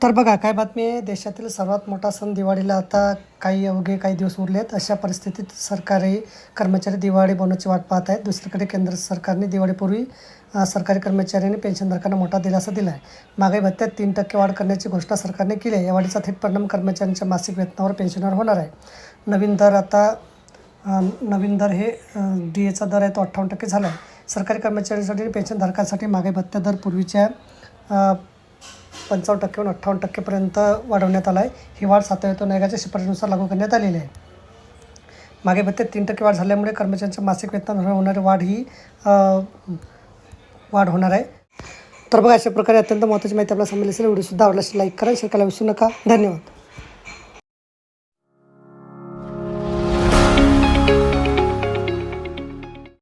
तर बघा काय बातमी आहे? देशातील सर्वात मोठा सण दिवाळीला आता काही अवघे काही दिवस उरले आहेत अशा परिस्थितीत सरकारी कर्मचारी दिवाळी बोनसची वाट पाहत आहेत. दुसरीकडे केंद्र सरकारने दिवाळीपूर्वी सरकारी कर्मचाऱ्यांनी पेन्शनधारकांना मोठा दिलासा दिला आहे महागाई भत्त्यात तीन टक्के वाढ करण्याची घोषणा सरकारने केली आहे. या वाढीचा थेट परिणाम कर्मचाऱ्यांच्या मासिक वेतनावर पेन्शनवर होणार आहे. नवीन दर आता नवीन दर हे डी एचा दर आहे तो अठ्ठावन्न टक्के झाला आहे सरकारी कर्मचाऱ्यांसाठी पेन्शनधारकांसाठी महागाई भत्ता दर पूर्वीच्या पंचावन्न टक्केहून अठ्ठावन्न टक्केपर्यंत वाढवण्यात आला आहे ही वाढ सातव्यातून आयोगाच्या शिफारशीनुसार लागू करण्यात आलेली आहे. मागे भत्ते तीन टक्के वाढ झाल्यामुळे कर्मचाऱ्यांच्या मासिक वेतनावर होणारी वाढ ही वाढ होणार आहे. तर बघा अशा प्रकारे अत्यंत महत्त्वाची माहिती आपल्याला समजली असेल व्हिडिओसुद्धा आवडला लाईक करा शेअर करायला विसरू नका. धन्यवाद.